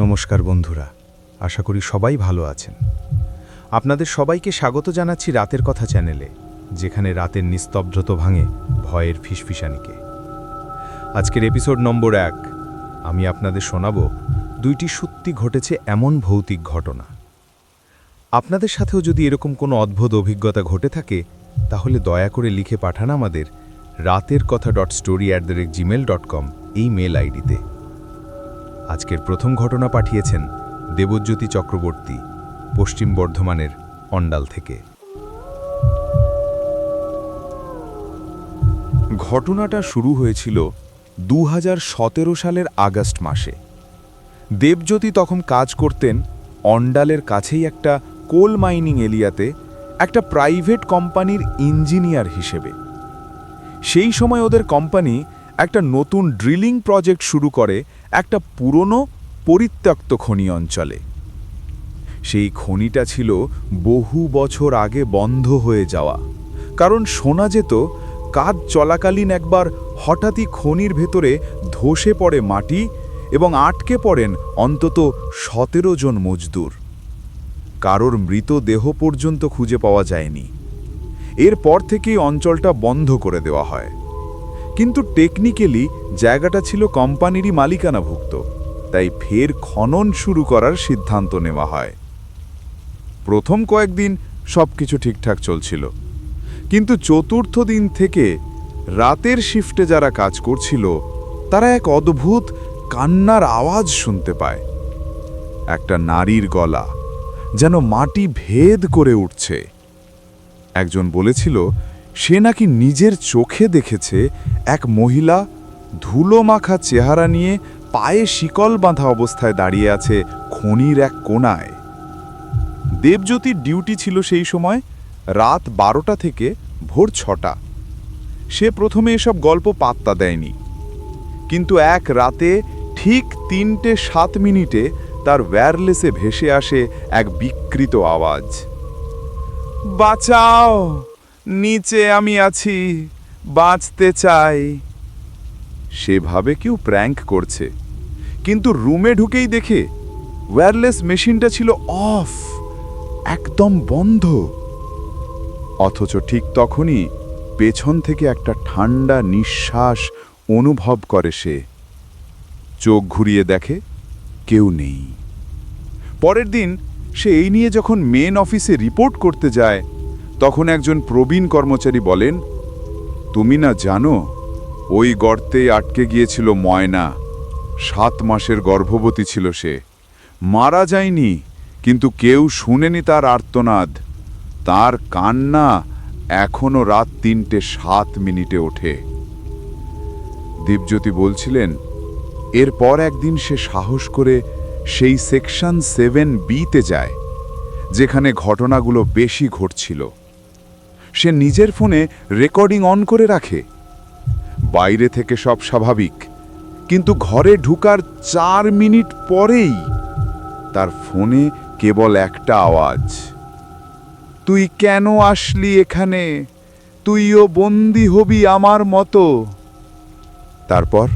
নমস্কার বন্ধুরা, আশা করি সবাই ভালো আছেন। আপনাদের সবাইকে স্বাগত জানাচ্ছি রাতের কথা চ্যানেলে, যেখানে রাতের নিস্তব্ধত ভাঙে ভয়ের ফিসফিসানিকে। আজকের এপিসোড নম্বর এক, আমি আপনাদের শোনাব দুইটি সত্যি ঘটেছে এমন ভৌতিক ঘটনা। আপনাদের সাথেও যদি এরকম কোনো অদ্ভুত অভিজ্ঞতা ঘটে থাকে, তাহলে দয়া করে লিখে পাঠান আমাদের রাতের কথা dot story at the rate Gmail dot com এই মেল আইডিতে আজকের প্রথম ঘটনা পাঠিয়েছেন দেবজ্যোতি চক্রবর্তী, পশ্চিম বর্ধমানের অন্ডাল থেকে। ঘটনাটা শুরু হয়েছিল দু হাজার সতেরো সালের আগস্ট মাসে। দেবজ্যোতি তখন কাজ করতেন অন্ডালের কাছেই একটা কোল মাইনিং এরিয়াতে একটা প্রাইভেট কোম্পানির ইঞ্জিনিয়ার হিসেবে। সেই সময় ওদের কোম্পানি একটা নতুন ড্রিলিং প্রজেক্ট শুরু করে একটা পুরনো পরিত্যক্ত খনি অঞ্চলে। সেই খনিটা ছিল বহু বছর আগে বন্ধ হয়ে যাওয়া। কারণ শোনা যেত, কাজ চলাকালীন একবার হঠাৎই খনির ভেতরে ধসে পড়ে মাটি এবং আটকে পড়েন অন্তত সতেরো জন মজদুর। কারোর মৃতদেহ পর্যন্ত খুঁজে পাওয়া যায়নি। এরপর থেকেই অঞ্চলটা বন্ধ করে দেওয়া হয়। কিন্তু টেকনিক্যালি জায়গাটা ছিল কোম্পানিরই মালিকানাভুক্ত, তাই ফের খনন শুরু করার সিদ্ধান্ত নেওয়া হয়। প্রথম কয়েকদিন সবকিছু ঠিকঠাক চলছিল। কিন্তু চতুর্থ দিন থেকে রাতের শিফটে যারা কাজ করছিল, তারা এক অদ্ভুত কান্নার আওয়াজ শুনতে পায়। একটা নারীর গলা যেন মাটি ভেদ করে উঠছে। একজন বলেছিল সে নাকি নিজের চোখে দেখেছে এক মহিলা ধুলো মাখা চেহারা নিয়ে পায়ে শিকল বাঁধা অবস্থায় দাঁড়িয়ে আছে খনির এক কোনায় দেবজ্যোতির ডিউটি ছিল সেই সময় রাত বারোটা থেকে ভোর ছটা। সে প্রথমে এসব গল্প পাত্তা দেয়নি। কিন্তু এক রাতে ঠিক তিনটে সাত মিনিটে তার ওয়্যারলেসে ভেসে আসে এক বিকৃত আওয়াজ। বাঁচাও! নিচে আমি আছি, বাঁচতে চাই। সেভাবে কেউ প্র্যাঙ্ক করছে। কিন্তু রুমে ঢুকেই দেখে ওয়্যারলেস মেশিনটা ছিল অফ, একদম বন্ধ। অথচ ঠিক তখনই পেছন থেকে একটা ঠান্ডা নিঃশ্বাস অনুভব করে সে। চোখ ঘুরিয়ে দেখে কেউ নেই। পরের দিন সে এই নিয়ে যখন মেন অফিসে রিপোর্ট করতে যায় তখন একজন প্রবীণ কর্মচারী বলেন, তুমি না জানো, ওই গর্তে আটকে গিয়েছিল ময়না। সাত মাসের গর্ভবতী ছিল সে। মারা যায়নি, কিন্তু কেউ শুনেনি তার আর্তনাদ। তার কান্না এখনও রাত তিনটে সাত মিনিটে ওঠে। দীপজ্যোতি বলছিলেন, এরপর একদিন সে সাহস করে সেই সেকশন সেভেন বিতে যায়, যেখানে ঘটনাগুলো বেশি ঘটছিল। সে নিজের ফোনে রেকর্ডিং অন করে রাখে। বাইরে থেকে সব স্বাভাবিক, কিন্তু ঘরে ঢুকার চার মিনিট পরেই তার ফোনে কেবল একটা আওয়াজ। তুই কেন আসলি এখানে? তুইও বন্দি হবি আমার মতো। তারপর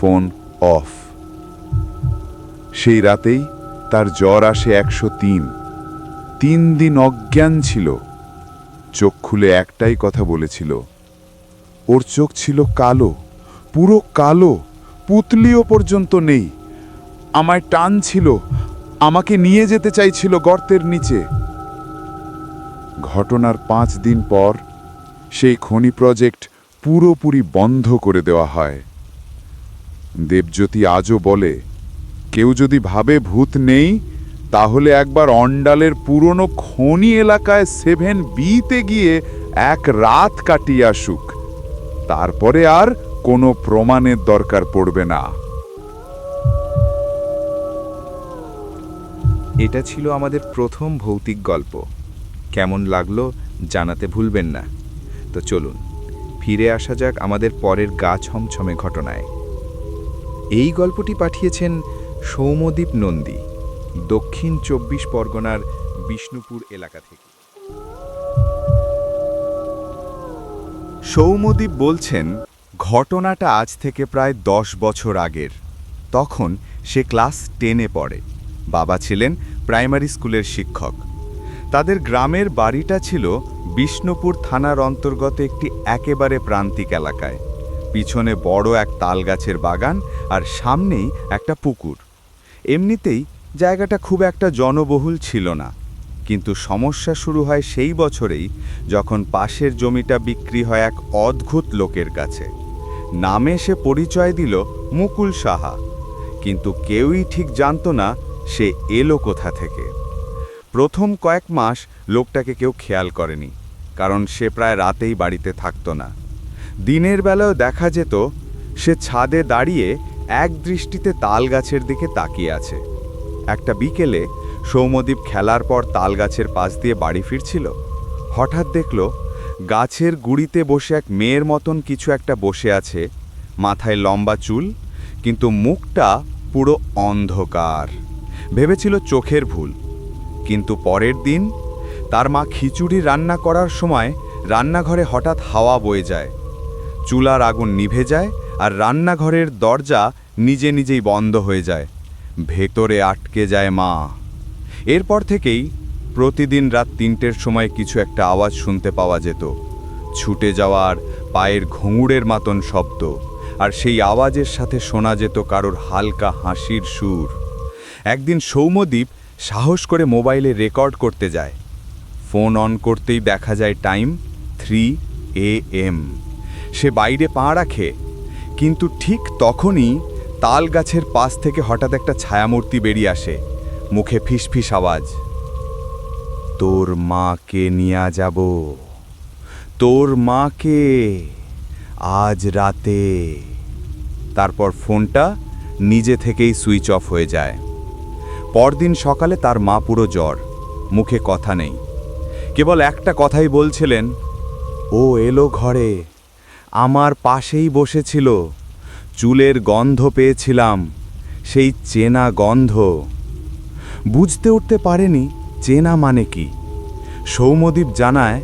ফোন অফ। সেই রাতেই তার জ্বর আসে একশো তিন। তিন দিন অজ্ঞান ছিল। চোখ খুলে একটাই কথা বলেছিল। ওর চোখ ছিল কালো, পুরো কালো, পুতলিও পর্যন্ত নেই। আমায় টান ছিল আমাকে নিয়ে যেতে চাইছিল গর্তের নিচে। ঘটনার পাঁচ দিন পর সেই খনি প্রজেক্ট পুরোপুরি বন্ধ করে দেওয়া হয়। দেবজ্যোতি আজও বলে, কেউ যদি ভাবে ভূত নেই তাহলে একবার অন্ডালের পুরনো খনি এলাকায় সেভেন বিতে গিয়ে এক রাত কাটিয়ে আসুক। তারপরে আর কোনো প্রমাণের দরকার পড়বে না। এটা ছিল আমাদের প্রথম ভৌতিক গল্প। কেমন লাগল জানাতে ভুলবেন না। তো চলুন, ফিরে আসা যাক আমাদের পরের গা ছমছমে ঘটনায়। এই গল্পটি পাঠিয়েছেন সৌমদীপ নন্দী। দক্ষিণ চব্বিশ পরগনার বিষ্ণুপুর এলাকা থেকে। সৌমদীপ বলছেন, ঘটনাটা আজ থেকে প্রায় দশ বছর আগের। তখন সে ক্লাস টেনে পড়ে। বাবা ছিলেন প্রাইমারি স্কুলের শিক্ষক। তাদের গ্রামের বাড়িটা ছিল বিষ্ণুপুর থানার অন্তর্গত একটি একেবারে প্রান্তিক এলাকায়। পিছনে বড় এক তালগাছের বাগান আর সামনেই একটা পুকুর। এমনিতেই জায়গাটা খুব একটা জনবহুল ছিল না। কিন্তু সমস্যা শুরু হয় সেই বছরেই যখন পাশের জমিটা বিক্রি হয় এক অদ্ভুত লোকের কাছে। নামে সে পরিচয় দিল মুকুল সাহা। কিন্তু কেউই ঠিক জানতো না সে এলো কোথা থেকে। প্রথম কয়েক মাস লোকটাকে কেউ খেয়াল করেনি, কারণ সে প্রায় রাতেই বাড়িতে থাকত না। দিনের বেলাও দেখা যেত, সে ছাদে দাঁড়িয়ে এক দৃষ্টিতে তাল গাছের দিকে তাকিয়ে আছে। একটা বিকেলে সৌমদ্বীপ খেলার পর তাল গাছের পাশ দিয়ে বাড়ি ফিরছিল। হঠাৎ দেখল, গাছের গুড়িতে বসে এক মেয়ের মতন কিছু একটা বসে আছে। মাথায় লম্বা চুল, কিন্তু মুখটা পুরো অন্ধকার। ভেবেছিল চোখের ভুল। কিন্তু পরের দিন তার মা খিচুড়ি রান্না করার সময় রান্নাঘরে হঠাৎ হাওয়া বয়ে যায়। চুলার আগুন নিভে যায় আর রান্নাঘরের দরজা নিজে নিজেই বন্ধ হয়ে যায়। ভেতরে আটকে যায় মা। এরপর থেকেই প্রতিদিন রাত তিনটের সময় কিছু একটা আওয়াজ শুনতে পাওয়া যেত। ছুটে যাওয়ার পায়ের ঘুঙুরের মতন শব্দ, আর সেই আওয়াজের সাথে শোনা যেত কারোর হালকা হাসির সুর। একদিন সৌম্যদীপ সাহস করে মোবাইলে রেকর্ড করতে যায়। ফোন অন করতেই দেখা যায় টাইম থ্রি এ এম। সে বাইরে পা রাখে, কিন্তু ঠিক তখনই তাল গাছের পাশ থেকে হঠাৎ একটা ছায়ামূর্তি বেরিয়ে আসে। মুখে ফিসফিস আওয়াজ। তোর মাকে নিয়ে যাব। তোর মাকে আজ রাতে। তারপর ফোনটা নিজে থেকেই সুইচ অফ হয়ে যায়। পরদিন সকালে তার মা পুরো জ্বর। মুখে কথা নেই। কেবল একটা কথাই বলছিলেন, ও এলো ঘরে। আমার পাশেই বসেছিল। চুলের গন্ধ পেয়েছিলাম, সেই চেনা গন্ধ। বুঝতে উঠতে পারেনি চেনা মানে কি। সৌমদ্বীপ জানায়,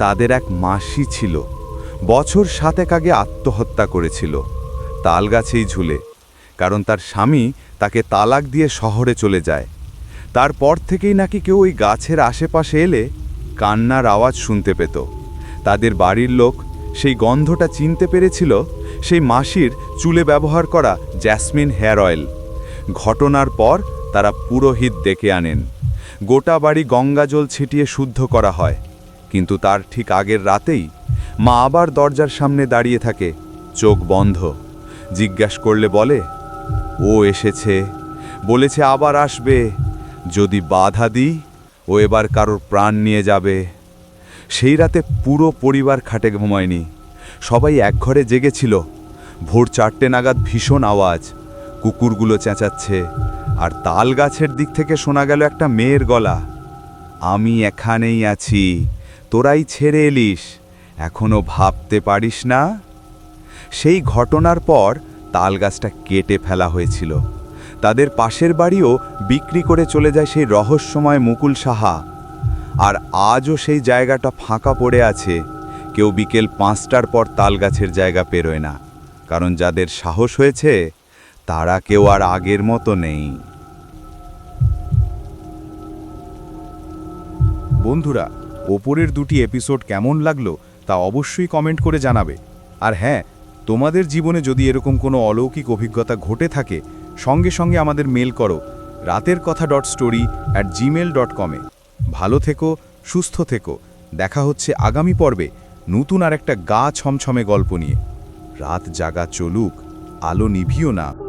তাদের এক মাসি ছিল, বছর সাতেক আগে আত্মহত্যা করেছিল তাল গাছেই ঝুলে, কারণ তার স্বামী তাকে তালাক দিয়ে শহরে চলে যায়। তারপর থেকেই নাকি কেউ ওই গাছের আশেপাশে এলে কান্নার আওয়াজ শুনতে পেত। তাদের বাড়ির লোক সেই গন্ধটা চিনতে পেরেছিল সেই মাসির চুলে ব্যবহার করা জ্যাসমিন হেয়ার অয়েল। ঘটনার পর তারা পুরোহিত ডেকে আনেন। গোটা বাড়ি গঙ্গাজল ছিটিয়ে শুদ্ধ করা হয়। কিন্তু তার ঠিক আগের রাতেই মা আবার দরজার সামনে দাঁড়িয়ে থাকে, চোখ বন্ধ। জিজ্ঞাস করলে বলে, ও এসেছে। বলেছে আবার আসবে। যদি বাধা দিই, ও এবার কারোর প্রাণ নিয়ে যাবে। সেই রাতে পুরো পরিবার খাটে ঘুমায়নি। সবাই এক ঘরে জেগেছিল। ভোর চারটে নাগাদ ভীষণ আওয়াজ। কুকুরগুলো চেঁচাচ্ছে, আর তাল গাছের দিক থেকে শোনা গেল একটা মেয়ের গলা। আমি এখানেই আছি, তোরাই ছেড়ে এলিস, এখনও ভাবতে পারিস না? সেই ঘটনার পর তাল গাছটা কেটে ফেলা হয়েছিল। তাদের পাশের বাড়িও বিক্রি করে চলে যায় সেই রহস্যময় মুকুল সাহা। আর আজও সেই জায়গাটা ফাঁকা পড়ে আছে। কেউ বিকেল পাঁচটার পর তাল গাছের জায়গা পেরোয় না, কারণ যাদের সাহস হয়েছে, তারা কেউ আর আগের মতো নেই। বন্ধুরা, ওপরের দুটি এপিসোড কেমন লাগল তা অবশ্যই কমেন্ট করে জানাবে। আর হ্যাঁ তোমাদের জীবনে যদি এরকম কোনো অলৌকিক অভিজ্ঞতা ঘটে থাকে, সঙ্গে সঙ্গে আমাদের মেল করো রাতের কথা dot story at Gmail dot কমে ভালো থেকো, সুস্থ থেকো। দেখা হচ্ছে আগামী পর্বে। নতুন আর একটা গা ছমছমে গল্প নিয়ে। রাত জাগা চলুক আলো নিভিও না।